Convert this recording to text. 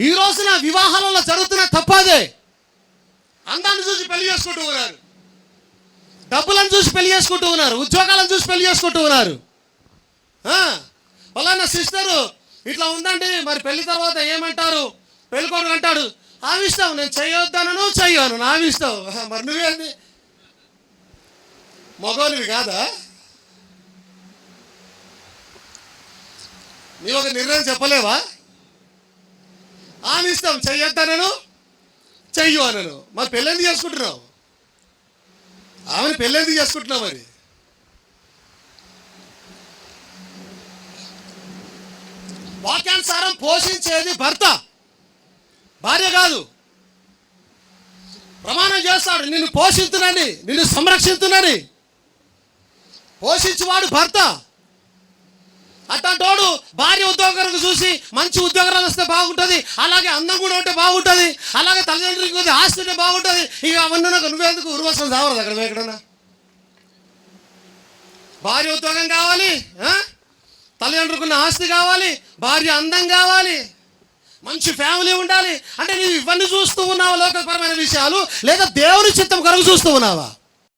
ఈ రోజున వివాహాలలో జరుగుతున్న తప్పదే. అందాన్ని చూసి పెళ్ళి చేసుకుంటూ ఉన్నారు. డబ్బులను చూసి పెళ్ళి చేసుకుంటూ ఉన్నారు. ఉద్యోగాలను చూసి పెళ్ళి చేసుకుంటూ ఉన్నారు. ఆ, ఫలానా సిస్టరు ఇట్లా ఉందండి మరి పెళ్ళి తర్వాత ఏమంటారు? పెళ్ళి అంటాడు ఆవిస్తావు నేను చేయొద్దానను చెయ్యను నా ఆవిస్తావు మరి నువ్వేంది? మగోనివి కాదా? నీ ఒక నిర్ణయం చెప్పలేవా? ఆమె ఇస్తాం చెయ్యొద్దానను చెయ్యు అనను మరి పెళ్ళెందుకు చేసుకుంటున్నావు? ఆమెను పెళ్ళెందుకు చేసుకుంటున్నావు మరి? వాక్యానుసారం పోషించేది భర్త. భార్య కాదు. ప్రమాణం చేస్తాడు. నిన్ను పోషిస్తున్నాని నిన్ను సంరక్షిస్తున్నాని పోషించేవాడు భర్త. అట్లాంటోడు భార్య ఉద్యోగాలకు చూసి మంచి ఉద్యోగాలు వస్తే బాగుంటుంది అలాగే అందం కూడా ఉంటే బాగుంటుంది అలాగే తల్లిదండ్రులకి కొద్ది ఆస్తి ఉంటే బాగుంటుంది. ఇక అవన్నీ నాకు నువ్వేందుకు ఉరువసం చావరదు అక్కడ ఎక్కడన్నా? భార్య ఉద్యోగం కావాలి తల్లిదండ్రులకున్న ఆస్తి కావాలి భార్య అందం కావాలి మంచి ఫ్యామిలీ ఉండాలి. అంటే నువ్వు ఇవన్నీ చూస్తూ ఉన్నావా లోకపరమైన విషయాలు లేదా దేవుని చిత్తం కొరకు చూస్తూ ఉన్నావా?